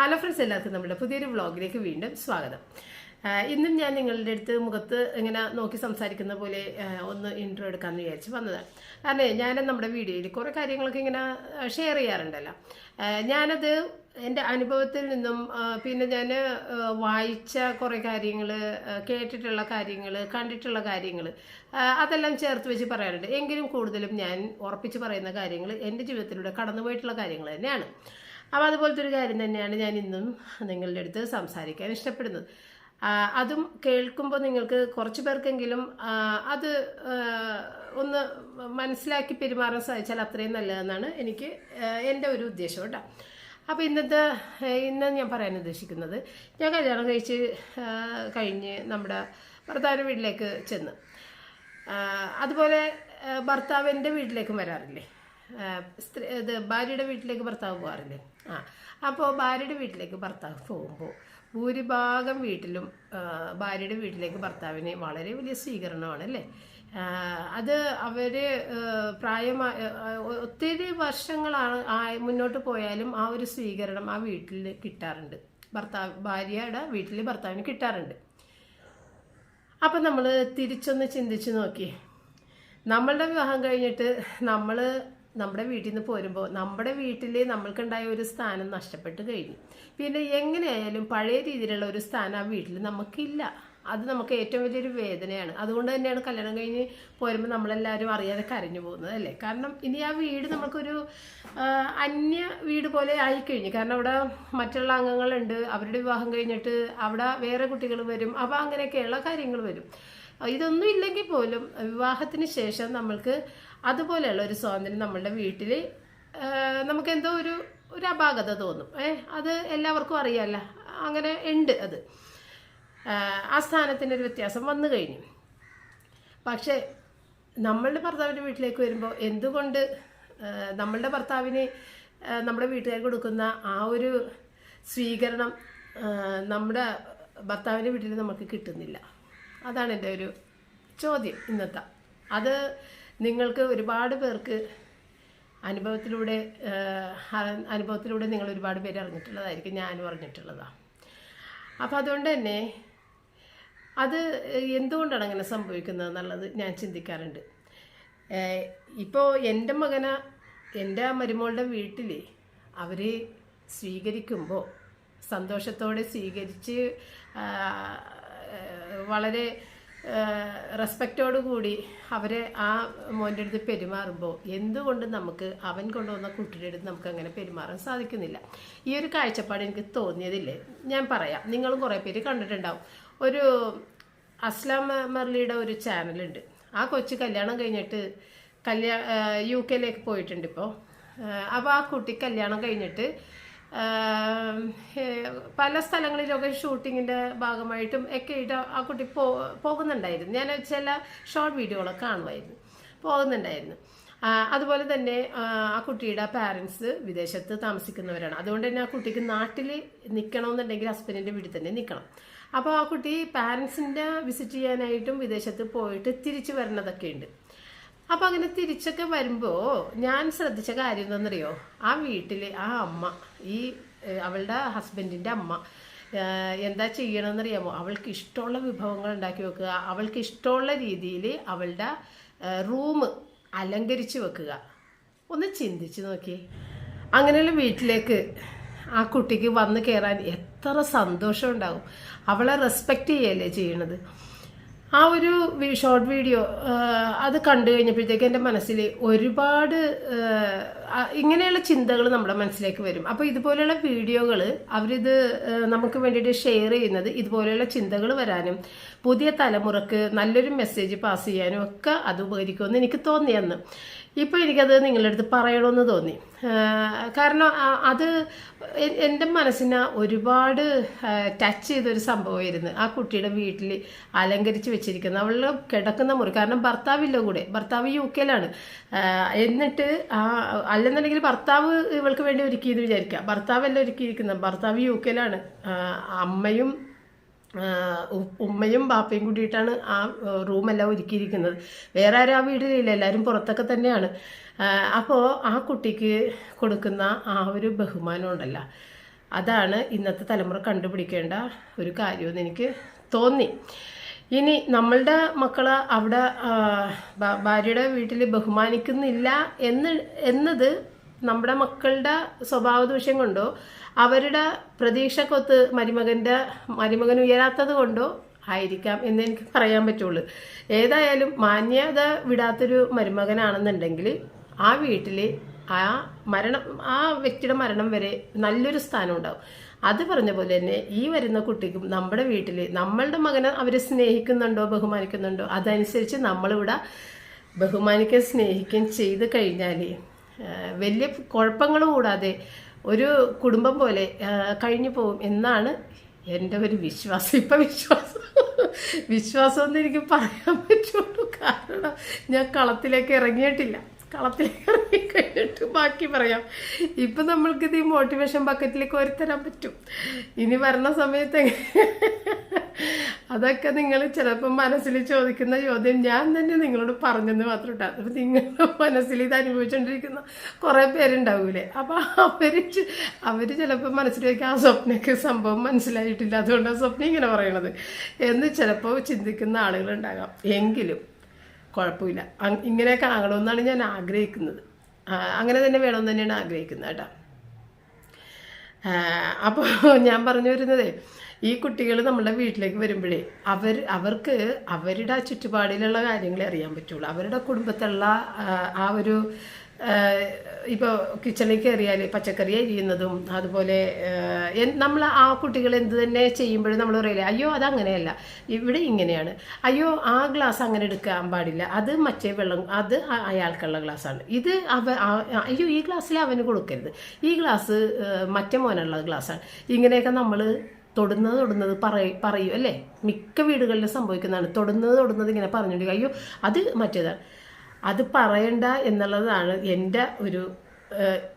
Hello friends എല്ലാവർക്കും നമ്മുടെ പുതിയൊരു വ്ളോഗിലേക്ക് വീണ്ടും സ്വാഗതം. ഇന്നും ഞാൻ നിങ്ങളുടെ അടുത്ത് മുഖത്ത് ഇങ്ങനെ നോക്കി സംസാരിക്കുന്ന പോലെ ഒന്ന് ഇൻട്രോ എടുക്കാമെന്ന് വിചാരിച്ച് വന്നതാണ്. കാരണം ഞാൻ നമ്മുടെ വീഡിയോയിൽ കുറേ കാര്യങ്ങളൊക്കെ ഇങ്ങനെ ഷെയർ ചെയ്യാറുണ്ടല്ലോ. ഞാനത് എന്റെ അനുഭവത്തിൽ നിന്നും പിന്നെ ഞാൻ വായിച്ച കുറേ കാര്യങ്ങൾ കേട്ടിട്ടുള്ള കാര്യങ്ങൾ കണ്ടിട്ടുള്ള കാര്യങ്ങൾ അതെല്ലാം ചേർത്ത് വെച്ച് പറയാറുണ്ട്. എങ്കിലും കൂടുതലും ഞാൻ ഉറപ്പിച്ച് പറയുന്ന കാര്യങ്ങൾ എന്റെ ജീവിതത്തിലൂടെ കടന്നുപോയിട്ടുള്ള കാര്യങ്ങൾ തന്നെയാണ്. അപ്പോൾ അതുപോലത്തെ ഒരു കാര്യം തന്നെയാണ് ഞാൻ ഇന്നും നിങ്ങളുടെ അടുത്ത് സംസാരിക്കാൻ ഇഷ്ടപ്പെടുന്നത്. അതും കേൾക്കുമ്പോൾ നിങ്ങൾക്ക് കുറച്ച് പേർക്കെങ്കിലും അത് ഒന്ന് മനസ്സിലാക്കി പെരുമാറാൻ സാധിച്ചാൽ അത്രയും നല്ലതെന്നാണ് എനിക്ക് എന്റെ ഒരു ഉദ്ദേശം കേട്ടോ. അപ്പോൾ ഇന്നത്തെ ഇന്ന് ഞാൻ പറയാൻ ഉദ്ദേശിക്കുന്നത് ഞാൻ കല്യാണം കഴിച്ച് കഴിഞ്ഞ് നമ്മുടെ ഭർത്താവിന്റെ വീട്ടിലേക്ക് ചെന്ന് അതുപോലെ ഭർത്താവിന്റെ വീട്ടിലേക്കും വരാറില്ലേ? സ്ത്രീ ഇത് ഭാര്യയുടെ വീട്ടിലേക്ക് ഭർത്താവ് പോകാറില്ലേ? ആ അപ്പോൾ ഭാര്യയുടെ വീട്ടിലേക്ക് ഭർത്താവ് പോകുമ്പോൾ ഭൂരിഭാഗം വീട്ടിലും ഭാര്യയുടെ വീട്ടിലേക്ക് ഭർത്താവിന് വളരെ വലിയ സ്വീകരണമാണ് അല്ലേ? അത് അവർ പ്രായമായ ഒത്തിരി വർഷങ്ങളാണ് മുന്നോട്ട് പോയാലും ആ ഒരു സ്വീകരണം ആ വീട്ടിൽ കിട്ടാറുണ്ട്. ഭർത്താവ് ഭാര്യയുടെ വീട്ടിൽ ഭർത്താവിന് കിട്ടാറുണ്ട്. അപ്പം നമ്മൾ തിരിച്ചൊന്ന് ചിന്തിച്ച് നോക്കി നമ്മളുടെ വിവാഹം കഴിഞ്ഞിട്ട് നമ്മൾ നമ്മുടെ വീട്ടിൽ നിന്ന് പോരുമ്പോൾ നമ്മുടെ വീട്ടിൽ നമ്മൾക്കുണ്ടായ ഒരു സ്ഥാനം നഷ്ടപ്പെട്ട് കഴിഞ്ഞു. പിന്നെ എങ്ങനെയായാലും പഴയ രീതിയിലുള്ള ഒരു സ്ഥാനം ആ വീട്ടിൽ നമുക്കില്ല. അത് നമുക്ക് ഏറ്റവും വലിയൊരു വേദനയാണ്. അതുകൊണ്ട് തന്നെയാണ് കല്യാണം കഴിഞ്ഞ് പോരുമ്പോൾ നമ്മളെല്ലാവരും അറിയാതെ കരഞ്ഞു പോകുന്നത് അല്ലേ? കാരണം ഇനി ആ വീട് നമുക്കൊരു അന്യ വീട് പോലെ ആയിക്കഴിഞ്ഞു. കാരണം അവിടെ മറ്റുള്ള അംഗങ്ങളുണ്ട് അവരുടെ വിവാഹം കഴിഞ്ഞിട്ട് അവിടെ വേറെ കുട്ടികൾ വരും. അപ്പോൾ അങ്ങനെയൊക്കെയുള്ള കാര്യങ്ങൾ വരും. ഇതൊന്നും ഇല്ലെങ്കിൽ പോലും വിവാഹത്തിന് ശേഷം നമ്മൾക്ക് അതുപോലെയുള്ള ഒരു സ്വാതന്ത്ര്യം നമ്മളുടെ വീട്ടിൽ നമുക്ക് എന്തോ ഒരു ഒരു അപാകത തോന്നും. ഏ അത് എല്ലാവർക്കും അറിയാമല്ല അങ്ങനെ ഉണ്ട് അത്. ആ, സ്ഥാനത്തിന്റെ സ്ഥാനത്തിനൊരു വ്യത്യാസം വന്നു കഴിഞ്ഞു. പക്ഷേ നമ്മളുടെ ഭർത്താവിന്റെ വീട്ടിലേക്ക് വരുമ്പോൾ എന്തുകൊണ്ട് നമ്മളുടെ ഭർത്താവിന് നമ്മുടെ വീട്ടുകാർ കൊടുക്കുന്ന ആ ഒരു സ്വീകരണം നമ്മുടെ ഭർത്താവിന്റെ വീട്ടിൽ നമുക്ക് കിട്ടുന്നില്ല? അതാണ് എന്റെ ഒരു ചോദ്യം ഇന്നത്തെ. അത് നിങ്ങൾക്ക് ഒരുപാട് പേർക്ക് അനുഭവത്തിലൂടെ അനുഭവത്തിലൂടെ നിങ്ങൾ ഒരുപാട് പേര് അറിഞ്ഞിട്ടുള്ളതായിരിക്കും ഞാനും അറിഞ്ഞിട്ടുള്ളതാണ് അപ്പം അതുകൊണ്ട് തന്നെ അത് എന്തുകൊണ്ടാണ് അങ്ങനെ സംഭവിക്കുന്നത് എന്നുള്ളത് ഞാൻ ചിന്തിക്കാറുണ്ട്. ഇപ്പോൾ എന്റെ മകന എന്റെ മരുമോളുടെ വീട്ടിൽ അവർ സ്വീകരിക്കുമ്പോൾ സന്തോഷത്തോടെ സ്വീകരിച്ച് വളരെ റെസ്പെക്റ്റോടു കൂടി അവരെ ആ മോന്റെ അടുത്ത് പെരുമാറുമ്പോൾ എന്തുകൊണ്ട് നമുക്ക് അവൻ കൊണ്ടുവന്ന കുട്ടിയുടെ അടുത്ത് നമുക്ക് അങ്ങനെ പെരുമാറാൻ സാധിക്കുന്നില്ല? ഈ ഒരു കാഴ്ചപ്പാട് എനിക്ക് തോന്നിയതില്ലേ? ഞാൻ പറയാം. നിങ്ങളും കുറേ പേര് കണ്ടിട്ടുണ്ടാവും. ഒരു അസ്ലാം മർലിയുടെ ഒരു ചാനലുണ്ട്. ആ കൊച്ചു കല്യാണം കഴിഞ്ഞിട്ട് കല്യാ യു കെയിലേക്ക് പോയിട്ടുണ്ട് ഇപ്പോൾ. അപ്പോൾ ആ കുട്ടി കല്യാണം കഴിഞ്ഞിട്ട് പല സ്ഥലങ്ങളിലൊക്കെ ഷൂട്ടിങ്ങിന്റെ ഭാഗമായിട്ടും ഒക്കെ ആയിട്ട് ആ കുട്ടി പോ പോകുന്നുണ്ടായിരുന്നു. ഞാൻ ചില ഷോർട്ട് വീഡിയോകളൊക്കെ കാണുമായിരുന്നു. പോകുന്നുണ്ടായിരുന്നു. അതുപോലെ തന്നെ ആ, ആ കുട്ടിയുടെ പാരൻസ് വിദേശത്ത് താമസിക്കുന്നവരാണ്. അതുകൊണ്ട് തന്നെ ആ കുട്ടിക്ക് നാട്ടിൽ നിൽക്കണമെന്നുണ്ടെങ്കിൽ ഹസ്ബൻഡിന്റെ വീട്ടിൽ തന്നെ നിൽക്കണം അപ്പോൾ ആ കുട്ടി പാരൻസിന്റെ വിസിറ്റ് ചെയ്യാനായിട്ടും വിദേശത്ത് പോയിട്ട് തിരിച്ചു വരണതൊക്കെ ഉണ്ട്. അപ്പോൾ അങ്ങനെ തിരിച്ചൊക്കെ വരുമ്പോൾ ഞാൻ ശ്രദ്ധിച്ച കാര്യം എന്താണെന്നറിയോ? ആ വീട്ടിൽ ആ അമ്മ ഈ അവളുടെ ഹസ്ബൻഡിന്റെ അമ്മ എന്താ ചെയ്യണമെന്നറിയാമോ അവൾക്ക് ഇഷ്ടമുള്ള വിഭവങ്ങൾ ഉണ്ടാക്കി വെക്കുക. അവൾക്ക് ഇഷ്ടമുള്ള രീതിയിൽ അവളുടെ റൂം അലങ്കരിച്ച് വെക്കുക. ഒന്ന് ചിന്തിച്ച് നോക്കി. അങ്ങനെയുള്ള വീട്ടിലേക്ക് ആ കുട്ടിക്ക് വന്ന് കയറാൻ എത്ര സന്തോഷം ഉണ്ടാകും അവളെ റെസ്പെക്റ്റ് ചെയ്യല്ലേ ചെയ്യണത്? ആ ഒരു ഷോർട്ട് വീഡിയോ അത് കണ്ടു കഴിഞ്ഞപ്പോഴത്തേക്ക് എന്റെ മനസ്സിൽ ഒരുപാട് ഇങ്ങനെയുള്ള ചിന്തകൾ നമ്മുടെ മനസ്സിലേക്ക് വരും. അപ്പോൾ ഇതുപോലെയുള്ള വീഡിയോകൾ അവരിത് നമുക്ക് വേണ്ടിയിട്ട് ഷെയർ ചെയ്യുന്നത് ഇതുപോലെയുള്ള ചിന്തകൾ വരാനും പുതിയ തലമുറയ്ക്ക് നല്ലൊരു മെസ്സേജ് പാസ് ചെയ്യാനും ഒക്കെ അത് ഉപകരിക്കുമെന്ന് എനിക്ക് തോന്നിയെന്ന്. ഇപ്പോൾ എനിക്കത് നിങ്ങളുടെ അടുത്ത് പറയണമെന്ന് തോന്നി. കാരണം അത് എന്റെ മനസ്സിനെ ഒരുപാട് ടച്ച് ചെയ്തൊരു സംഭവമായിരുന്നു. ആ കുട്ടിയുടെ വീട്ടിൽ അലങ്കരിച്ച് വെച്ചിരിക്കുന്ന അവളുടെ കിടക്കുന്ന മുറി. കാരണം ഭർത്താവില്ല കൂടെ ഭർത്താവ് യു കെയിലാണ്. എന്നിട്ട് ആ അല്ലെന്നുണ്ടെങ്കിൽ ഭർത്താവ് ഇവൾക്ക് വേണ്ടി ഒരുക്കിയെന്ന് വിചാരിക്കാം. ഭർത്താവല്ല ഒരുക്കിയിരിക്കുന്നത്? ഭർത്താവ് യു കെയിലാണ്. അമ്മയും ഉമ്മയും ബാപ്പയും കൂടിയിട്ടാണ് ആ റൂമെല്ലാം ഒരുക്കിയിരിക്കുന്നത്. വേറെ ആരും ആ വീട്ടിലില്ല എല്ലാവരും പുറത്തൊക്കെ തന്നെയാണ്. അപ്പോൾ ആ കുട്ടിക്ക് കൊടുക്കുന്ന ആ ഒരു ബഹുമാനം ഉണ്ടല്ലോ. അതാണ് ഇന്നത്തെ തലമുറ കണ്ടുപിടിക്കേണ്ട ഒരു കാര്യമെന്ന് എനിക്ക് തോന്നി. ഇനി നമ്മളുടെ മക്കളെ അവിടെ ഭാര്യയുടെ വീട്ടിൽ ബഹുമാനിക്കുന്നില്ല എന്ന് എന്നത് നമ്മുടെ മക്കളുടെ സ്വഭാവ ദൂഷ്യം കൊണ്ടോ അവരുടെ പ്രതീക്ഷക്കൊത്ത് മരുമകന്റെ മരുമകൻ ഉയരാത്തത് കൊണ്ടോ ആയിരിക്കാം എന്ന് എനിക്ക് പറയാൻ പറ്റുള്ളൂ. ഏതായാലും മാന്യത വിടാത്തൊരു മരുമകനാണെന്നുണ്ടെങ്കിൽ ആ വീട്ടിൽ ആ മരണം ആ വ്യക്തിയുടെ മരണം വരെ നല്ലൊരു സ്ഥാനം ഉണ്ടാവും. അത് പറഞ്ഞ പോലെ തന്നെ ഈ വരുന്ന കുട്ടിക്കും നമ്മുടെ വീട്ടിൽ നമ്മളുടെ മകനെ അവർ സ്നേഹിക്കുന്നുണ്ടോ ബഹുമാനിക്കുന്നുണ്ടോ അതനുസരിച്ച് നമ്മളിവിടെ ബഹുമാനിക്കുകയും സ്നേഹിക്കുകയും ചെയ്ത് കഴിഞ്ഞാൽ വലിയ കുഴപ്പങ്ങൾ കൂടാതെ ഒരു കുടുംബം പോലെ കഴിഞ്ഞു പോകും എന്നാണ് എന്റെ ഒരു വിശ്വാസം. ഇപ്പം വിശ്വാസം. വിശ്വാസം എന്ന് എനിക്ക് പറയാൻ പറ്റുള്ളൂ. കാരണം ഞാൻ കളത്തിലേക്ക് ഇറങ്ങിയിട്ടില്ല. ഇറങ്ങി കഴിഞ്ഞിട്ട് ബാക്കി പറയാം. ഇപ്പം നമ്മൾക്കിത് ഈ മോട്ടിവേഷൻ ബക്കറ്റിലേക്ക് ഒരുത്തരാൻ പറ്റും. ഇനി വരണ സമയത്ത് അതൊക്കെ നിങ്ങൾ ചിലപ്പോൾ മനസ്സിൽ ചോദിക്കുന്ന ചോദ്യം ഞാൻ തന്നെ നിങ്ങളോട് പറഞ്ഞെന്ന് മാത്രം ഇട്ടാ. അപ്പം നിങ്ങളുടെ മനസ്സിൽ ഇത് അനുഭവിച്ചുകൊണ്ടിരിക്കുന്ന കുറേ പേരുണ്ടാവൂലേ? അപ്പോൾ അവർ അവർ ചിലപ്പോൾ മനസ്സിലേക്ക് ആ സ്വപ്നയ്ക്ക് സംഭവം മനസ്സിലായിട്ടില്ല. അതുകൊണ്ടാണ് സ്വപ്നം ഇങ്ങനെ പറയണത്. എന്ന് ചിലപ്പോൾ ചിന്തിക്കുന്ന ആളുകളുണ്ടാകാം. എങ്കിലും കുഴപ്പമില്ല. ഇങ്ങനെയൊക്കെ ആകണമെന്നാണ് ഞാൻ ആഗ്രഹിക്കുന്നത്. അങ്ങനെ തന്നെ വേണമെന്ന് തന്നെയാണ് ആഗ്രഹിക്കുന്നത് കേട്ടോ. അപ്പോൾ ഞാൻ പറഞ്ഞു വരുന്നത് ഈ കുട്ടികൾ നമ്മുടെ വീട്ടിലേക്ക് വരുമ്പോഴേ അവർ അവർക്ക് അവരുടെ ചുറ്റുപാടിലുള്ള കാര്യങ്ങളെ അറിയാൻ പറ്റുള്ളൂ. അവരുടെ കുടുംബത്തിലുള്ള ആ ഒരു ഇപ്പോൾ കിച്ചണിൽ കയറിയാൽ പച്ചക്കറി അരിയുന്നതും അതുപോലെ നമ്മൾ ആ കുട്ടികൾ എന്ത് തന്നെ ചെയ്യുമ്പോഴും നമ്മൾ പറയില്ലേ അയ്യോ അതങ്ങനെയല്ല. ഇവിടെ ഇങ്ങനെയാണ്. അയ്യോ ആ ഗ്ലാസ് അങ്ങനെ എടുക്കാൻ പാടില്ല. അത് മറ്റേ വെള്ളം അത് അയാൾക്കുള്ള ഗ്ലാസ്സാണ്. ഇത് അവ അയ്യോ ഈ ഗ്ലാസ്സിൽ അവന് കൊടുക്കരുത്. ഈ ഗ്ലാസ് മറ്റേ മോനുള്ള ഗ്ലാസ്സാണ്. ഇങ്ങനെയൊക്കെ നമ്മൾ തൊടുന്നത് തൊടുന്നത് പറയും പറയും അല്ലേ? മിക്ക വീടുകളിലും സംഭവിക്കുന്നതാണ്. തൊടുന്നത് തൊടുന്നത് ഇങ്ങനെ പറഞ്ഞുകൊണ്ടിരിക്കുക അയ്യോ അത് മറ്റേതാണ്. അത് പറയണ്ട എന്നുള്ളതാണ് എന്റെ ഒരു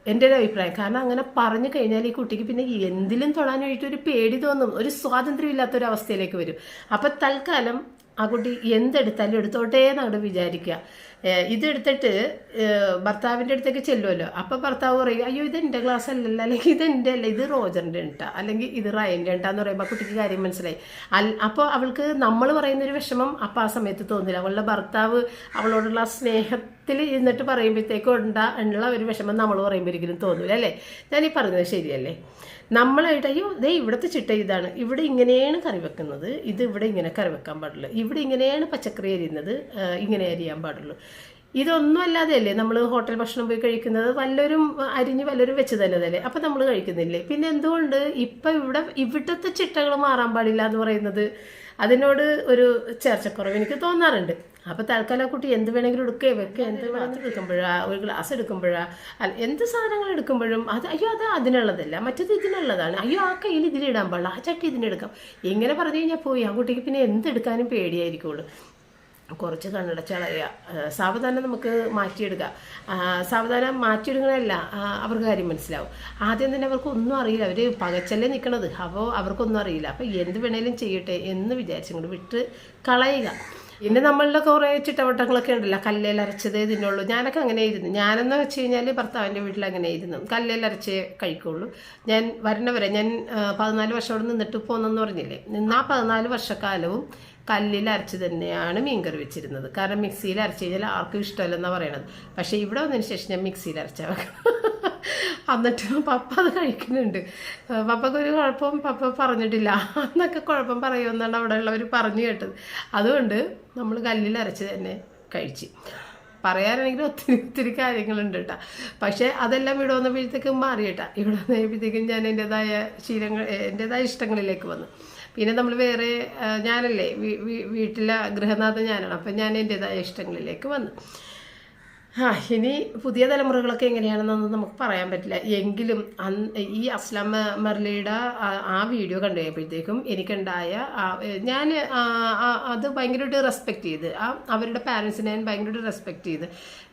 എന്റെ ഒരു അഭിപ്രായം. കാരണം അങ്ങനെ പറഞ്ഞു കഴിഞ്ഞാൽ ഈ കുട്ടിക്ക് പിന്നെ എന്തിലും തൊടാനായിട്ട് ഒരു പേടി തോന്നും. ഒരു സ്വാതന്ത്ര്യമില്ലാത്ത ഒരു അവസ്ഥയിലേക്ക് വരും. അപ്പം തൽക്കാലം ആ കുട്ടി എന്തെടുത്താലും എടുത്തോട്ടേ എന്നാണ് വിചാരിക്കുക. ഇതെടുത്തിട്ട് ഭർത്താവിന്റെ അടുത്തേക്ക് ചെല്ലുമല്ലോ അപ്പം ഭർത്താവ് പറയും അയ്യോ ഇത് എന്റെ ഗ്ലാസ് അല്ലല്ലോ അല്ലെങ്കിൽ ഇത് എന്റെ അല്ല ഇത് റോജറിന്റെ ഉണ്ടാ അല്ലെങ്കിൽ ഇത് റയന്റെ ഉണ്ടാന്ന് പറയുമ്പോൾ കുട്ടിക്ക് കാര്യം മനസ്സിലായി. അൽ അപ്പോൾ അവൾക്ക് നമ്മൾ പറയുന്നൊരു വിഷമം അപ്പം ആ സമയത്ത് തോന്നില്ല. അവളുടെ ഭർത്താവ് അവളോടുള്ള സ്നേഹത്തിൽ ഇരുന്നിട്ട് പറയുമ്പോഴത്തേക്കും ഉണ്ടാ ഉള്ള ഒരു വിഷമം നമ്മൾ പറയുമ്പോഴേക്കും തോന്നില്ല അല്ലേ? ഞാനീ പറഞ്ഞത് ശരിയല്ലേ? നമ്മളായിട്ട് അയ്യോ ദേ ഇവിടുത്തെ ചിട്ട ഇതാണ്. ഇവിടെ ഇങ്ങനെയാണ് കറി വെക്കുന്നത്. ഇത് ഇവിടെ ഇങ്ങനെ കറി വെക്കാൻ പാടില്ല ഇവിടെ ഇങ്ങനെയാണ് പച്ചക്കറി അരിയുന്നത്. ഇങ്ങനെ അരിയാൻ പാടുള്ളൂ. ഇതൊന്നും അല്ലാതെ അല്ലേ നമ്മൾ ഹോട്ടൽ ഭക്ഷണം പോയി കഴിക്കുന്നത്? വല്ലവരും അരിഞ്ഞ് വല്ലവരും വെച്ച് തന്നതല്ലേ? അപ്പം നമ്മൾ കഴിക്കുന്നില്ലേ? പിന്നെ എന്തുകൊണ്ട് ഇപ്പം ഇവിടെ ഇവിടുത്തെ ചിട്ടകൾ മാറാൻ പാടില്ല എന്ന് പറയുന്നത്? അതിനോട് ഒരു ചേർച്ചക്കുറവ് എനിക്ക് തോന്നാറുണ്ട്. അപ്പോൾ തൽക്കാലം ആ കുട്ടി എന്ത് വേണമെങ്കിലും എടുക്കുകയോ വെക്കുക എന്ത് വേണമെങ്കിലും എടുക്കുമ്പോഴാ ഒരു ഗ്ലാസ് എടുക്കുമ്പോഴാ എന്ത് സാധനങ്ങൾ എടുക്കുമ്പോഴും അത് അയ്യോ അത് അതിനുള്ളതല്ല മറ്റത് ഇതിനുള്ളതാണ്. അയ്യോ ആ കയ്യിൽ ഇതിലിടാൻ പാടില്ല ആ ചട്ടി ഇതിനെടുക്കാം. ഇങ്ങനെ പറഞ്ഞു കഴിഞ്ഞാൽ പോയി ആ കുട്ടിക്ക് പിന്നെ എന്തെടുക്കാനും പേടിയായിരിക്കുള്ളൂ. കുറച്ച് കണ്ണടച്ചളയുക. സാവധാനം നമുക്ക് മാറ്റിയെടുക്കുക. സാവധാനം മാറ്റിയെടുക്കണമല്ല അവർക്ക് കാര്യം മനസ്സിലാവും. ആദ്യം തന്നെ അവർക്ക് ഒന്നും അറിയില്ല. അവർ പകച്ചല്ലേ നിൽക്കണത് അപ്പോൾ അവർക്കൊന്നും അറിയില്ല. അപ്പോൾ എന്ത് വേണേലും ചെയ്യട്ടെ എന്ന് വിചാരിച്ചുകൊണ്ട് വിട്ട് കളയുക. പിന്നെ നമ്മളുടെ കുറേ ചിട്ടവട്ടങ്ങളൊക്കെ ഉണ്ടല്ലോ. കല്ലേൽ അരച്ചതേ ഇതിനുള്ളൂ ഞാനൊക്കെ അങ്ങനെ ഇരുന്നു ഞാനെന്ന് വെച്ച് കഴിഞ്ഞാൽ ഭർത്താവിന്റെ വീട്ടിൽ അങ്ങനെ ഇരുന്നു കല്ലേൽ അരച്ചേ കഴിക്കുള്ളൂ. ഞാൻ വരണവരെ ഞാൻ പതിനാല് വർഷം അവിടെ നിന്നിട്ട് പോന്നെന്ന് പറഞ്ഞില്ലേ? നിന്ന് പതിനാല് വർഷക്കാലവും കല്ലിൽ അരച്ച് തന്നെയാണ് മീൻകറി വെച്ചിരുന്നത്. കാരണം മിക്സിയിൽ അരച്ച് കഴിഞ്ഞാൽ ആർക്കും ഇഷ്ടമല്ലെന്നാണ് പറയണത്. പക്ഷേ ഇവിടെ വന്നതിന് ശേഷം ഞാൻ മിക്സിയിൽ അരച്ചാൽ എന്നിട്ട് പപ്പ അത് കഴിക്കുന്നുണ്ട്. പപ്പക്കൊരു കുഴപ്പം പപ്പ പറഞ്ഞിട്ടില്ല. എന്നൊക്കെ കുഴപ്പം പറയുമെന്നാണ് അവിടെ ഉള്ളവർ പറഞ്ഞു കേട്ടത്. അതുകൊണ്ട് നമ്മൾ കല്ലിൽ അരച്ച് തന്നെ കഴിച്ച്. പറയാനാണെങ്കിൽ ഒത്തിരി ഒത്തിരി കാര്യങ്ങളുണ്ട് കേട്ടോ. പക്ഷേ അതെല്ലാം ഇവിടെ വന്നപ്പോഴത്തേക്കും മാറി ഇവിടെ വന്നപ്പോഴത്തേക്കും ഞാൻ എന്റെതായ ശീലങ്ങൾ എന്റെതായ ഇഷ്ടങ്ങളിലേക്ക് വന്നു. പിന്നെ നമ്മൾ വേറെ ഞാനല്ലേ വീട്ടിലെ ഗൃഹനാഥൻ ഞാനാണ്. അപ്പം ഞാൻ എന്റെതായ ഇഷ്ടങ്ങളിലേക്ക് വന്നു. ആ ഇനി പുതിയ തലമുറകളൊക്കെ എങ്ങനെയാണെന്നൊന്നും നമുക്ക് പറയാൻ പറ്റില്ല. എങ്കിലും ഈ അസ്ലാം മെർലിയുടെ ആ- വീഡിയോ കണ്ടു കഴിയുമ്പോഴത്തേക്കും എനിക്കുണ്ടായ ഞാൻ അത് ഭയങ്കരമായിട്ട് റെസ്പെക്റ്റ് ചെയ്ത്. ആ അവരുടെ പാരൻസിനെ ഞാൻ ഭയങ്കരമായിട്ട് റെസ്പെക്റ്റ് ചെയ്ത്.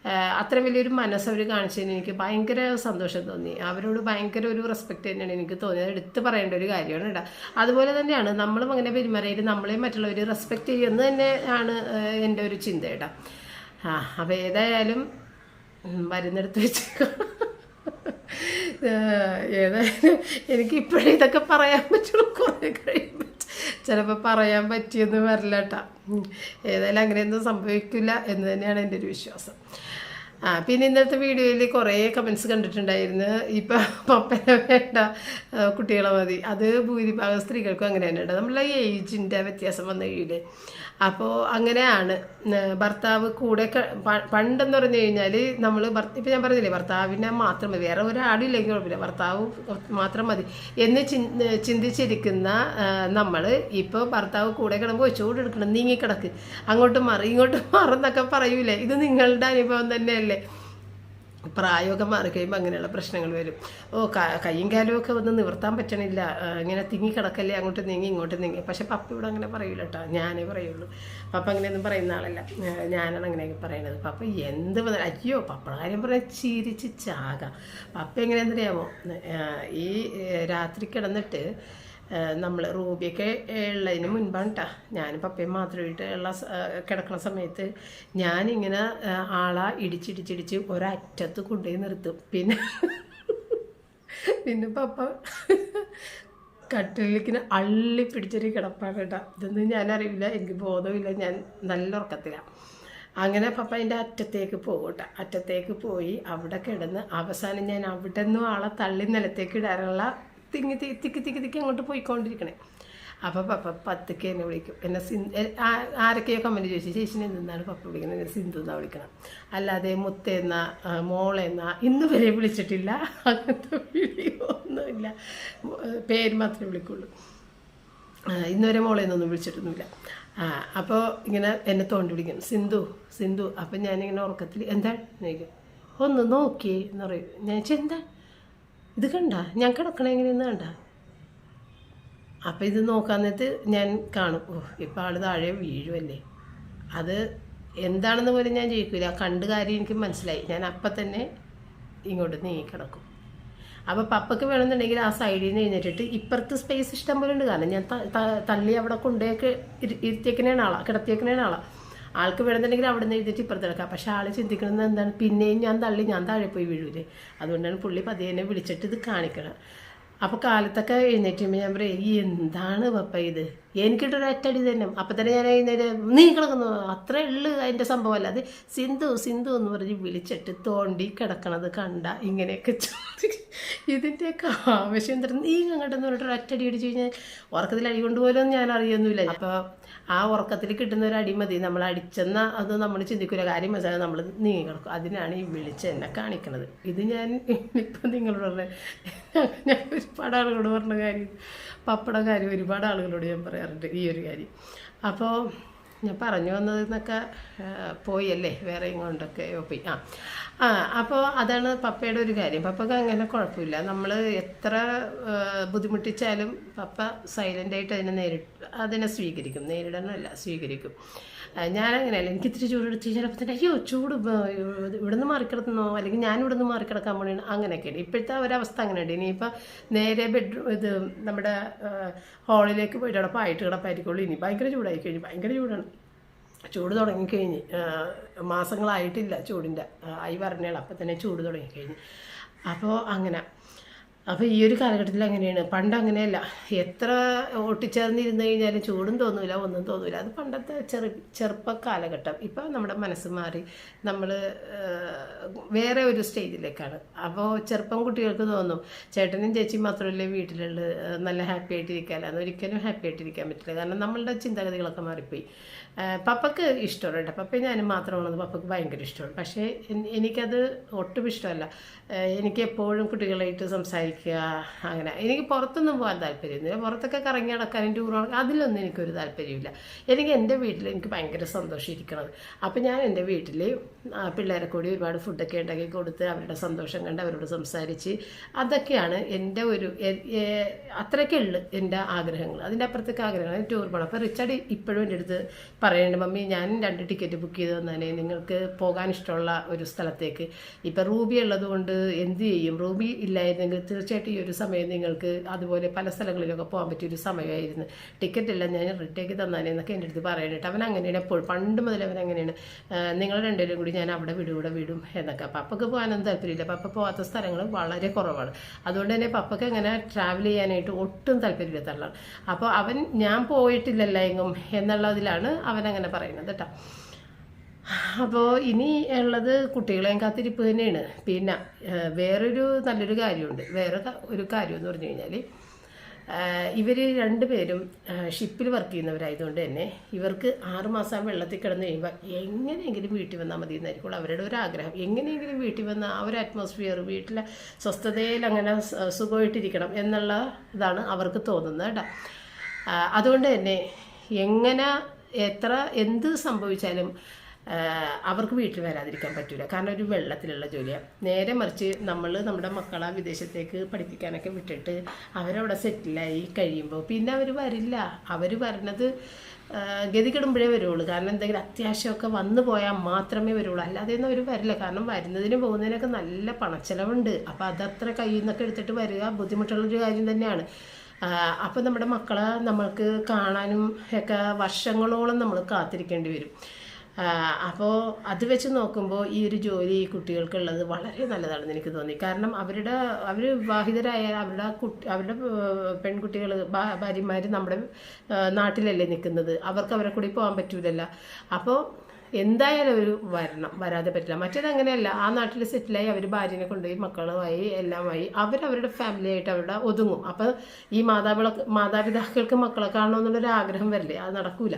അത്ര വലിയൊരു മനസ്സ് അവർ കാണിച്ചതിന് എനിക്ക് ഭയങ്കര സന്തോഷം തോന്നി. അവരോട് ഭയങ്കര ഒരു റെസ്പെക്റ്റ് തന്നെയാണ് എനിക്ക് തോന്നിയത്. എടുത്ത് പറയേണ്ട ഒരു കാര്യമാണ് കേട്ടോ. അതുപോലെ തന്നെയാണ് നമ്മളും അങ്ങനെ പെരുമാറിയിട്ട് നമ്മളെയും മറ്റുള്ളവർ റെസ്പെക്റ്റ് ചെയ്യുന്നത് തന്നെ ആണ് എന്റെ ഒരു ചിന്ത കേട്ടോ. ആ അപ്പോൾ ഏതായാലും മരുന്നെടുത്ത് വരുന്നിടത്ത് വെച്ച് ഏതായാലും എനിക്ക് ഇപ്പോഴേ ഇതൊക്കെ പറയാൻ പറ്റുള്ളൂ. കുറേ കഴിയുമ്പോൾ ചിലപ്പോൾ പറയാൻ പറ്റിയെന്ന് വരില്ല കേട്ടാ. ഏതായാലും അങ്ങനെയൊന്നും സംഭവിക്കില്ല എന്ന് തന്നെയാണ് എന്റെ ഒരു വിശ്വാസം. ആ പിന്നെ ഇന്നത്തെ വീഡിയോയിൽ കുറേ കമൻസ് കണ്ടിട്ടുണ്ടായിരുന്നു. ഇപ്പം പപ്പനെ വേണ്ട കുട്ടികളെ മതി. അത് ഭൂരിഭാഗം സ്ത്രീകൾക്കും അങ്ങനെ തന്നെ ഉണ്ട് നമ്മളെ ഏജിന്റെ വ്യത്യാസം വന്നു കഴിയില്ലേ അപ്പോൾ അങ്ങനെയാണ്. ഭർത്താവ് കൂടെ പണ്ടെന്ന് പറഞ്ഞു കഴിഞ്ഞാൽ നമ്മൾ ഇപ്പം ഞാൻ പറഞ്ഞില്ലേ ഭർത്താവിനെ മാത്രം മതി. വേറെ ഒരാളില്ലെങ്കിൽ കുഴപ്പമില്ല. ഭർത്താവ് മാത്രം മതി. എന്ന് ചിന്ത- ചിന്തിച്ചിരിക്കുന്ന നമ്മൾ ഇപ്പോൾ ഭർത്താവ് കൂടെ കിടമ്പോൾ ചൂട് എടുക്കണം നീങ്ങിക്കിടക്ക്. അങ്ങോട്ട് മാറി ഇങ്ങോട്ട് മാറുന്നൊക്കെ പറയൂലേ. ഇത് നിങ്ങളുടെ അനുഭവം തന്നെയല്ലേ? പ്രായമൊക്കെ മാറിക്കഴിയുമ്പോൾ അങ്ങനെയുള്ള പ്രശ്നങ്ങൾ വരും. ഓ കൈയും കയ്യും കാലും ഒക്കെ ഒന്ന് നിവർത്താൻ പറ്റണില്ല. ഇങ്ങനെ തിങ്ങി കിടക്കല്ലേ അങ്ങോട്ട് നീങ്ങി ഇങ്ങോട്ട് നീങ്ങി. പക്ഷെ പപ്പ ഇവിടെ അങ്ങനെ പറയൂല കേട്ടോ ഞാനേ പറയുള്ളൂ. പപ്പ അങ്ങനെയൊന്നും പറയുന്ന ആളല്ല. ഞാനാണ് അങ്ങനെയൊക്കെ പറയണത്. പപ്പ എന്ത് അയ്യോ പപ്പയുടെ കാര്യം പറഞ്ഞാൽ ചിരിച്ച് ചാകാം. പപ്പ എങ്ങനെയാണെന്നറിയാമോ ഈ രാത്രി കിടന്നിട്ട് നമ്മൾ റൂബിയൊക്കെ ഉള്ളതിന് മുൻപാണ് കേട്ടോ ഞാനും പപ്പയും മാത്രമായിട്ട് ഉള്ള കിടക്കുന്ന സമയത്ത് ഞാനിങ്ങനെ ആളെ ഇടിച്ചിടിച്ചിടിച്ച് ഒരറ്റത്ത് കൊണ്ടുപോയി നിർത്തും. പിന്നെ പിന്നെ പപ്പ കട്ടിലേക്ക് അള്ളി പിടിച്ചൊരു കിടപ്പാണ് കേട്ടോ. ഇതൊന്നും ഞാനറിയില്ല എനിക്ക് ബോധമില്ല ഞാൻ നല്ല ഉറക്കത്തിലാണ് അങ്ങനെ പപ്പ അതിന്റെ അറ്റത്തേക്ക് പോകട്ടെ കേട്ടോ അറ്റത്തേക്ക് പോയി അവിടെ കിടന്ന് അവസാനം ഞാൻ അവിടെ നിന്നും ആളെ തള്ളി നിലത്തേക്ക് ഇടാനുള്ള തിങ്ങി തിക്കി തിക്കി തിക്കി അങ്ങോട്ട് പോയിക്കൊണ്ടിരിക്കണേ. അപ്പോൾ പപ്പ പത്തുക്കെ എന്നെ വിളിക്കും. എന്നെ സിന്ധു ആരൊക്കെയോ കമന്റ് ചോദിച്ചു. ചേച്ചിനെ നിന്നാണ് പപ്പ വിളിക്കുന്നത് എന്നെ സിന്ധു എന്നാണ് വിളിക്കണം. അല്ലാതെ മുത്തേന്ന മോളെന്ന ഇന്ന് വരെ വിളിച്ചിട്ടില്ല. അങ്ങനത്തെ ഒന്നുമില്ല. പേര് മാത്രമേ വിളിക്കുള്ളൂ. ഇന്ന് ഇന്നുവരെ മോളെ നിന്നൊന്നും വിളിച്ചിട്ടൊന്നുമില്ല. ആ അപ്പോൾ ഇങ്ങനെ എന്നെ തോണ്ടി വിളിക്കും. സിന്ധു സിന്ധു. അപ്പം ഞാനിങ്ങനെ ഉറക്കത്തിൽ എന്താ ഒന്ന് നോക്കിയേ എന്ന് പറയും. ഞാൻ ചെന്താ ഇത് കണ്ട? ഞാൻ കിടക്കണ എങ്ങനെയെന്ന് കണ്ട? അപ്പം ഇത് നോക്കാൻ നേരത്ത് ഞാൻ കാണും. ഓ ഇപ്പം ആൾ താഴെ വീഴുമല്ലേ അത് എന്താണെന്ന് പോലും ഞാൻ ജയിക്കില്ല കണ്ട് കാര്യം എനിക്ക് മനസ്സിലായി. ഞാൻ അപ്പം തന്നെ ഇങ്ങോട്ട് നീങ്ങി കിടക്കും. അപ്പോൾ പപ്പയ്ക്ക് വേണമെന്നുണ്ടെങ്കിൽ ആ സൈഡിൽ നിന്ന് എഴുന്നേറ്റിട്ട് ഇപ്പുറത്ത് സ്പേസ് ഇഷ്ടം പോലെ ഉണ്ട്. കാരണം ഞാൻ തള്ളി അവിടെ കൊണ്ടുപോയൊക്കെ ഇരുത്തിയേക്കണേണ് ആളാണ് കിടത്തിയേക്കണേണ് ആളാ. ആൾക്ക് വേണമെന്നുണ്ടെങ്കിൽ അവിടെ നിന്ന് എഴുതിയിട്ട് ഇപ്പുറത്ത് പക്ഷെ ആൾ ചിന്തിക്കുന്നത് എന്താണ്? പിന്നെയും ഞാൻ തള്ളി ഞാൻ താഴെ പോയി വീഴൂലേ? അതുകൊണ്ടാണ് പുള്ളി പതിയെ വിളിച്ചിട്ട് ഇത് കാണിക്കണം. അപ്പോൾ കാലത്തൊക്കെ എഴുന്നേറ്റ് ഞാൻ പറയും ഈ എന്താണ് പപ്പ ഇത്? എനിക്കിട്ടൊരു ഒറ്റടി തന്നെ. അപ്പം തന്നെ ഞാൻ എഴുന്നേറ്റ് നീ കിടക്കുന്നു. അത്രേ ഉള്ളു അതിന്റെ സംഭവമല്ല. അത് സിന്ധു സിന്ധു എന്ന് പറഞ്ഞ് വിളിച്ചിട്ട് തോണ്ടി കിടക്കണത് കണ്ട ഇങ്ങനെയൊക്കെ ചോദിക്കും ഇതിന്റെയൊക്കെ ആവശ്യം എന്താ? നീ അങ്ങോട്ടെന്ന് പറഞ്ഞിട്ട് ഒറ്റടി അടിച്ചു കഴിഞ്ഞാൽ ഉറക്കത്തിൽ അടി കൊണ്ടുപോലും ഞാൻ അറിയൊന്നുമില്ല. അപ്പോൾ ആ ഉറക്കത്തിൽ കിട്ടുന്ന ഒരു അടിമതി നമ്മൾ അടിച്ചെന്ന അത് നമ്മൾ ചിന്തിക്കില്ല കാര്യം മനസ്സിലായി നമ്മൾ നീങ്ങി കിടക്കും. അതിനാണ് ഈ വിളിച്ച് എന്നെ കാണിക്കണത്. ഇത് ഞാൻ ഇപ്പം നിങ്ങളോട് ഞാൻ ഒരുപാട് ആളുകളോട് പറഞ്ഞ കാര്യം പപ്പട കാര്യം ഒരുപാട് ആളുകളോട് ഞാൻ പറയാറുണ്ട് ഈ ഒരു കാര്യം. അപ്പോൾ ഞാൻ പറഞ്ഞു വന്നതെന്നൊക്കെ പോയല്ലേ? വേറെ ഇങ്ങോട്ടൊക്കെ പോയി. ആ. ആ അപ്പോൾ അതാണ് പപ്പയുടെ ഒരു കാര്യം. പപ്പക്ക് അങ്ങനെ കുഴപ്പമില്ല. നമ്മൾ എത്ര ബുദ്ധിമുട്ടിച്ചാലും പപ്പ സൈലന്റായിട്ട് അതിനെ നേരിട്ട് അതിനെ സ്വീകരിക്കും. നേരിടാനല്ല സ്വീകരിക്കും. ഞാനങ്ങനെയല്ല. എനിക്ക് ഇത്തിരി ചൂടെടുത്ത് ചിലപ്പോൾ തന്നെ അയ്യോ ചൂട് ഇവിടുന്ന് മാറിക്കിടക്കുന്നോ അല്ലെങ്കിൽ ഞാൻ ഇവിടുന്ന് മാറിക്കിടക്കാൻ പോണേണ് അങ്ങനെയൊക്കെയാണ് ഇപ്പോഴത്തെ ഒരവസ്ഥ അങ്ങനെയുണ്ട്. ഇനിയിപ്പോൾ നേരെ ബെഡ്റൂം ഇത് നമ്മുടെ ഹാളിലേക്ക് പോയിട്ട് അവിടെ പായിട്ട് കിടപ്പായിരിക്കുള്ളൂ. ഇനി ഭയങ്കര ചൂടായി കഴിഞ്ഞു. ഭയങ്കര ചൂടാണ്. ചൂട് തുടങ്ങിക്കഴിഞ്ഞ് മാസങ്ങളായിട്ടില്ല ചൂടിന്റെ ആയി പറഞ്ഞാൽ അപ്പം തന്നെ ചൂട് തുടങ്ങിക്കഴിഞ്ഞ്. അപ്പോൾ അങ്ങനെ. അപ്പോൾ ഈ ഒരു കാലഘട്ടത്തിൽ അങ്ങനെയാണ്. പണ്ട് അങ്ങനെയല്ല. എത്ര ഒട്ടിച്ചേർന്നിരുന്നു കഴിഞ്ഞാലും ചൂടും തോന്നൂല ഒന്നും തോന്നൂല. അത് പണ്ടത്തെ ചെറു ചെറുപ്പ കാലഘട്ടം. ഇപ്പം നമ്മുടെ മനസ്സ് മാറി. നമ്മൾ വേറെ ഒരു സ്റ്റേജിലേക്കാണ്. അപ്പോൾ ചെറുപ്പം കുട്ടികൾക്ക് തോന്നും ചേട്ടനും ചേച്ചിയും മാത്രമല്ലേ വീട്ടിലുള്ള നല്ല ഹാപ്പി ആയിട്ടിരിക്കാമല്ലോ ഒരിക്കലും ഹാപ്പി ആയിട്ടിരിക്കാൻ പറ്റില്ല. കാരണം നമ്മളുടെ ചിന്താഗതികളൊക്കെ മാറിപ്പോയി. പപ്പക്ക് ഇഷ്ടമാണ് കേട്ടോ പപ്പയും ഞാനും മാത്രമാണത് പപ്പക്ക് ഭയങ്കര ഇഷ്ടമാണ്. പക്ഷേ എനിക്കത് ഒട്ടും ഇഷ്ടമല്ല. എനിക്ക് എപ്പോഴും കുട്ടികളായിട്ട് സംസാരിക്കുക അങ്ങനെ. എനിക്ക് പുറത്തൊന്നും പോകാൻ താല്പര്യമൊന്നുമില്ല പുറത്തൊക്കെ കറങ്ങി നടക്കാനും ടൂർ അതിലൊന്നും എനിക്കൊരു താല്പര്യമില്ല. എനിക്ക് എന്റെ വീട്ടിൽ എനിക്ക് ഭയങ്കര സന്തോഷം ഇരിക്കണത്. അപ്പം ഞാൻ എന്റെ വീട്ടിൽ പിള്ളേരെ കൂടി ഒരുപാട് ഫുഡൊക്കെ ഉണ്ടാക്കി കൊടുത്ത് അവരുടെ സന്തോഷം കണ്ട് അവരോട് സംസാരിച്ച് അതൊക്കെയാണ് എന്റെ ഒരു അത്രയ്ക്കുള്ളു എന്റെ ആഗ്രഹങ്ങൾ. അതിന്റെ അപ്പുറത്തേക്ക് ആഗ്രഹങ്ങൾ. ടൂർ പോകണം. അപ്പോൾ റിച്ചാർഡ് ഇപ്പോഴും എന്റെ അടുത്ത് പറയുന്നുണ്ട് മമ്മി ഞാൻ രണ്ട് ടിക്കറ്റ് ബുക്ക് ചെയ്ത് തന്നാലേ നിങ്ങൾക്ക് പോകാൻ ഇഷ്ടമുള്ള ഒരു സ്ഥലത്തേക്ക്. ഇപ്പം റൂബി ഉള്ളതുകൊണ്ട് എന്ത് ചെയ്യും? റൂബി ഇല്ലായിരുന്നെങ്കിൽ തീർച്ചയായിട്ടും ഈ ഒരു സമയം നിങ്ങൾക്ക് അതുപോലെ പല സ്ഥലങ്ങളിലൊക്കെ പോകാൻ പറ്റിയ ഒരു സമയമായിരുന്നു. ടിക്കറ്റ് ഇല്ല ഞാൻ റിട്ടേക്ക് തന്നാലേ എന്നൊക്കെ എന്റെ അടുത്ത് പറയാനായിട്ട് അവൻ അങ്ങനെയാണ് എപ്പോഴും. പണ്ട് മുതൽ അവൻ അങ്ങനെയാണ്. നിങ്ങൾ രണ്ടുപേരും കൂടി ഞാൻ അവിടെ വിടും ഇവിടെ വിടും എന്നൊക്കെ. പപ്പക്ക് പോകാനൊന്നും താല്പര്യമില്ല. പപ്പ പോകാത്ത സ്ഥലങ്ങൾ വളരെ കുറവാണ്. അതുകൊണ്ട് തന്നെ പപ്പക്ക് അങ്ങനെ ട്രാവൽ ചെയ്യാനായിട്ട് ഒട്ടും താല്പര്യമില്ലാത്ത ആളാണ്. അപ്പോൾ അവൻ ഞാൻ പോയിട്ടില്ലല്ലോ എങ്ങും എന്നുള്ളതിലാണ് അവൻ അങ്ങനെ പറയുന്നത് കേട്ടോ. അപ്പോൾ ഇനി ഉള്ളത് കുട്ടികളെയും കാത്തിരിപ്പ് തന്നെയാണ്. പിന്നെ വേറൊരു നല്ലൊരു കാര്യമുണ്ട്. വേറെ ഒരു കാര്യം എന്ന് പറഞ്ഞു കഴിഞ്ഞാൽ ഇവർ രണ്ടുപേരും ഷിപ്പിൽ വർക്ക് ചെയ്യുന്നവരായതുകൊണ്ട് തന്നെ ഇവർക്ക് ആറുമാസം വെള്ളത്തിൽ കിടന്നു കഴിയുമ്പോൾ എങ്ങനെയെങ്കിലും വീട്ടിൽ വന്നാൽ മതി എന്നായിരിക്കും അവരുടെ ഒരു ആഗ്രഹം. എങ്ങനെയെങ്കിലും വീട്ടിൽ വന്ന ആ ഒരു അറ്റ്മോസ്ഫിയർ വീട്ടിലെ സ്വസ്ഥതയിൽ അങ്ങനെ സുഖമായിട്ടിരിക്കണം എന്നുള്ള ഇതാണ് അവർക്ക് തോന്നുന്നത് കേട്ടോ. അതുകൊണ്ട് തന്നെ എങ്ങനെ എത്ര എന്ത് സംഭവിച്ചാലും അവർക്ക് വീട്ടിൽ വരാതിരിക്കാൻ പറ്റില്ല കാരണം ഒരു വെള്ളത്തിലുള്ള ജോലിയാണ് നേരെ മറിച്ച് നമ്മൾ നമ്മുടെ മക്കളെ വിദേശത്തേക്ക് പഠിപ്പിക്കാനൊക്കെ വിട്ടിട്ട് അവരവിടെ സെറ്റിലായി കഴിയുമ്പോൾ പിന്നെ അവർ വരില്ല. അവർ വരണത് ഗതികിടുമ്പോഴേ വരുള്ളൂ. കാരണം എന്തെങ്കിലും അത്യാവശ്യമൊക്കെ വന്നു പോയാൽ മാത്രമേ വരുള്ളൂ. അല്ലാതെ ഒന്നും അവർ വരില്ല. കാരണം വരുന്നതിന് പോകുന്നതിനൊക്കെ നല്ല പണച്ചെലവുണ്ട്. അപ്പോൾ അതത്ര കയ്യിൽ നിന്നൊക്കെ എടുത്തിട്ട് വരിക ബുദ്ധിമുട്ടുള്ളൊരു കാര്യം തന്നെയാണ്. അപ്പോൾ നമ്മുടെ മക്കളെ നമ്മൾക്ക് കാണാനും ഒക്കെ വർഷങ്ങളോളം നമ്മൾ കാത്തിരിക്കേണ്ടി വരും. അപ്പോൾ അത് വെച്ച് നോക്കുമ്പോൾ ഈ ഒരു ജോലി കുട്ടികൾക്കുള്ളത് വളരെ നല്ലതാണെന്ന് എനിക്ക് തോന്നി. കാരണം അവരുടെ അവർ വിവാഹിതരായ അവരുടെ കുട്ടി അവരുടെ പെൺകുട്ടികൾ ഭാര്യമാർ നമ്മുടെ നാട്ടിലല്ലേ നിൽക്കുന്നത് അവർക്ക് അവരെ കൂടി പോകാൻ പറ്റൂലല്ലോ. അപ്പോൾ എന്തായാലും അവർ വരണം വരാതെ പറ്റില്ല. മറ്റേത് അങ്ങനെയല്ല ആ നാട്ടിൽ സെറ്റിലായി അവർ ഭാര്യനെ കൊണ്ടുപോയി മക്കളുമായി എല്ലാമായി അവരവരുടെ ഫാമിലി ആയിട്ട് അവരുടെ ഒതുങ്ങും. അപ്പം ഈ മാതാപിതാ മാതാപിതാക്കൾക്ക് മക്കളെ കാണണമെന്നുള്ളൊരു ആഗ്രഹം വരില്ലേ? അത് നടക്കൂല.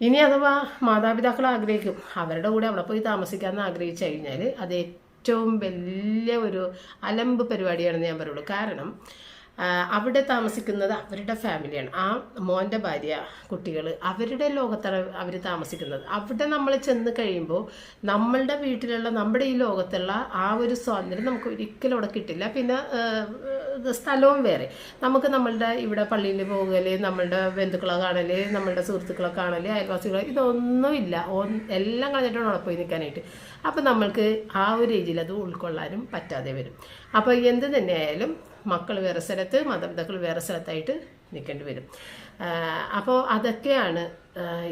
ഇനി അഥവാ മാതാപിതാക്കൾ ആഗ്രഹിക്കും അവരുടെ കൂടെ അവിടെ പോയി താമസിക്കാമെന്ന് ആഗ്രഹിച്ചു കഴിഞ്ഞാൽ അത് ഏറ്റവും വലിയ ഒരു അലമ്പ് പരിപാടിയാണെന്ന് ഞാൻ പറയുള്ളൂ. കാരണം അവിടെ താമസിക്കുന്നത് അവരുടെ ഫാമിലിയാണ്. ആ മോന്റെ ഭാര്യ കുട്ടികൾ അവരുടെ ലോകത്താണ് അവർ താമസിക്കുന്നത്. അവിടെ നമ്മൾ ചെന്ന് കഴിയുമ്പോൾ നമ്മളുടെ വീട്ടിലുള്ള നമ്മുടെ ഈ ലോകത്തുള്ള ആ ഒരു സ്വാതന്ത്ര്യം നമുക്ക് ഒരിക്കലും അവിടെ കിട്ടില്ല. പിന്നെ സ്ഥലവും വേറെ. നമുക്ക് നമ്മളുടെ ഇവിടെ പള്ളിയിൽ പോകൽ നമ്മളുടെ ബന്ധുക്കളെ കാണൽ നമ്മളുടെ സുഹൃത്തുക്കളെ കാണൽ അയൽവാസികളെ ഇതൊന്നുമില്ല എല്ലാം കളഞ്ഞിട്ടാണ് അവിടെ പോയി നിൽക്കാനായിട്ട് അപ്പം നമ്മൾക്ക് ആ ഒരു ഏജിൽ അത് ഉൾക്കൊള്ളാനും പറ്റാതെ വരും. അപ്പോൾ എന്ത് തന്നെയായാലും മക്കൾ വേറെ സ്ഥലത്ത് മാതാപിതാക്കൾ വേറെ സ്ഥലത്തായിട്ട് നിൽക്കേണ്ടി വരും. അപ്പോൾ അതൊക്കെയാണ്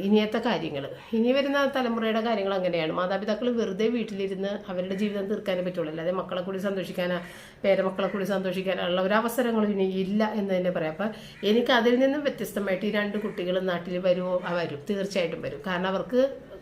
ഇനിയത്തെ കാര്യങ്ങൾ ഇനി വരുന്ന തലമുറയുടെ കാര്യങ്ങൾ അങ്ങനെയാണ്. മാതാപിതാക്കൾ വെറുതെ വീട്ടിലിരുന്ന് അവരുടെ ജീവിതം തീർക്കാനേ പറ്റുള്ളൂ. അല്ലാതെ മക്കളെ കൂടി സന്തോഷിക്കാനോ പേരമക്കളെ കൂടി സന്തോഷിക്കാനുള്ള ഒരു അവസരങ്ങളും ഇനി ഇല്ല എന്ന് തന്നെ പറയാം. അപ്പം എനിക്ക് അതിൽ നിന്നും വ്യത്യസ്തമായിട്ട് ഈ രണ്ട് കുട്ടികൾ നാട്ടിൽ വരുമോ വരും. തീർച്ചയായിട്ടും വരും. കാരണം അവർക്ക്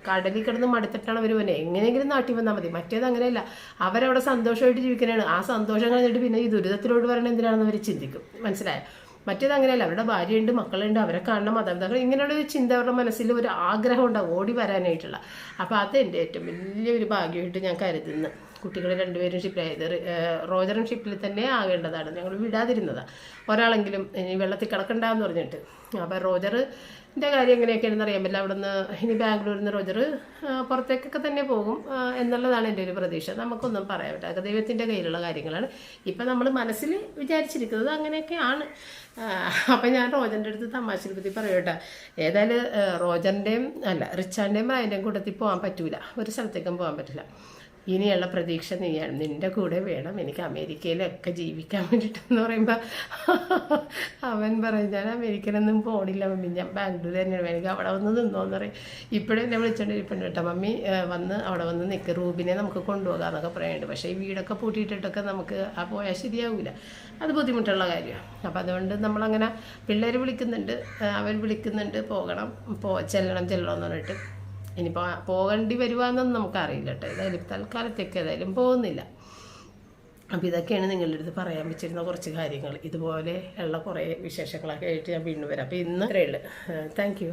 കടലിൽ കിടന്ന് മടുത്തിട്ടാണ് അവർ വന്നെ. എങ്ങനെയെങ്കിലും നാട്ടിൽ വന്നാൽ മതി. മറ്റേത് അങ്ങനെയല്ല. അവരവിടെ സന്തോഷമായിട്ട് ജീവിക്കാനാണ് ആ സന്തോഷം കഴിഞ്ഞിട്ട് പിന്നെ ഈ ദുരിതത്തിലോട്ട് വരണം എന്തിനാണെന്ന് അവർ ചിന്തിക്കും. മനസ്സിലായോ? മറ്റേത് അങ്ങനെയല്ല. അവരുടെ ഭാര്യയുണ്ട് മക്കളുണ്ട്. അവരെ കാണണം. മാതാപിതാക്കൾ ഇങ്ങനെയുള്ള ഒരു ചിന്ത അവരുടെ മനസ്സിൽ ഒരു ആഗ്രഹം ഉണ്ടാവും. ഓടി വരാനായിട്ടുള്ള. അപ്പോൾ അത് എന്റെ ഏറ്റവും വലിയൊരു ഭാഗ്യമായിട്ട് ഞാൻ കരുതുന്നു. കുട്ടികൾ രണ്ടുപേരും ഷിപ്പിലായത് റോജറും ഷിപ്പിൽ തന്നെ ആകേണ്ടതാണ്. ഞങ്ങൾ വിടാതിരുന്നതാണ് ഒരാളെങ്കിലും ഇനി വെള്ളത്തിൽ കിടക്കണ്ടെന്ന് പറഞ്ഞിട്ട്. അപ്പോൾ റോജറിന്റെ കാര്യം എങ്ങനെയൊക്കെയാണെന്ന് അറിയാൻ പറ്റില്ല. അവിടെ നിന്ന് ഇനി ബാംഗ്ലൂരിൽ നിന്ന് റോജർ പുറത്തേക്കൊക്കെ തന്നെ പോകും. എന്നുള്ളതാണ് എന്റെ ഒരു പ്രതീക്ഷ. നമുക്കൊന്നും പറയാൻ പറ്റില്ല. അതൊക്കെ ദൈവത്തിന്റെ കയ്യിലുള്ള കാര്യങ്ങളാണ്. ഇപ്പം നമ്മൾ മനസ്സിൽ വിചാരിച്ചിരിക്കുന്നത് അങ്ങനെയൊക്കെയാണ്. അപ്പം ഞാൻ റോജന്റെ അടുത്ത് തമാശയിൽ പറ്റി പറയട്ടെ ഏതായാലും റോജന്റെയും അല്ല റിച്ചാന്റെയും അതിന്റെയും കൂട്ടത്തിൽ പോകാൻ പറ്റില്ല ഒരു സ്ഥലത്തേക്കും പോകാൻ പറ്റില്ല. ഇനിയുള്ള പ്രതീക്ഷ നീയാണ് നിന്റെ കൂടെ വേണം എനിക്ക് അമേരിക്കയിലൊക്കെ ജീവിക്കാൻ വേണ്ടിയിട്ടെന്ന് പറയുമ്പോൾ അവൻ പറയും ഞാൻ അമേരിക്കയിലൊന്നും പോണില്ല മമ്മി. ഞാൻ ബാംഗ്ലൂർ തന്നെയാണ്. എനിക്ക് അവിടെ വന്ന് നിന്നോന്ന് പറയും. ഇപ്പോഴും എന്നെ വിളിച്ചോണ്ട് കേട്ടോ. മമ്മി വന്ന് അവിടെ വന്ന് നിൽക്ക് റൂബിനെ നമുക്ക് കൊണ്ടുപോകാമെന്നൊക്കെ പറയുന്നുണ്ട് പക്ഷേ ഈ വീടൊക്കെ പൂട്ടിയിട്ടിട്ടൊക്കെ നമുക്ക് ആ പോയാൽ ശരിയാവില്ല അത് ബുദ്ധിമുട്ടുള്ള കാര്യമാണ്. അപ്പം അതുകൊണ്ട് നമ്മളങ്ങനെ പിള്ളേർ വിളിക്കുന്നുണ്ട്. അവർ വിളിക്കുന്നുണ്ട്. പോകണം. പോ ചെല്ലണം ചെല്ലണം എന്ന് പറഞ്ഞിട്ട് ഇനിയിപ്പോൾ പോകേണ്ടി വരുവാന്നൊന്നും നമുക്കറിയില്ല കേട്ടോ ഏതായാലും തൽക്കാലത്തേക്ക് ഏതായാലും പോകുന്നില്ല. അപ്പോൾ ഇതൊക്കെയാണ് നിങ്ങളുടെ അടുത്ത് പറയാൻ വെച്ചിരുന്ന കുറച്ച് കാര്യങ്ങൾ. ഇതുപോലെ ഉള്ള കുറേ വിശേഷങ്ങളൊക്കെ ആയിട്ട് ഞാൻ വീണ്ടും വരാം. അപ്പോൾ ഇന്ന് ഇത്രയേ ഉള്ളൂ. താങ്ക്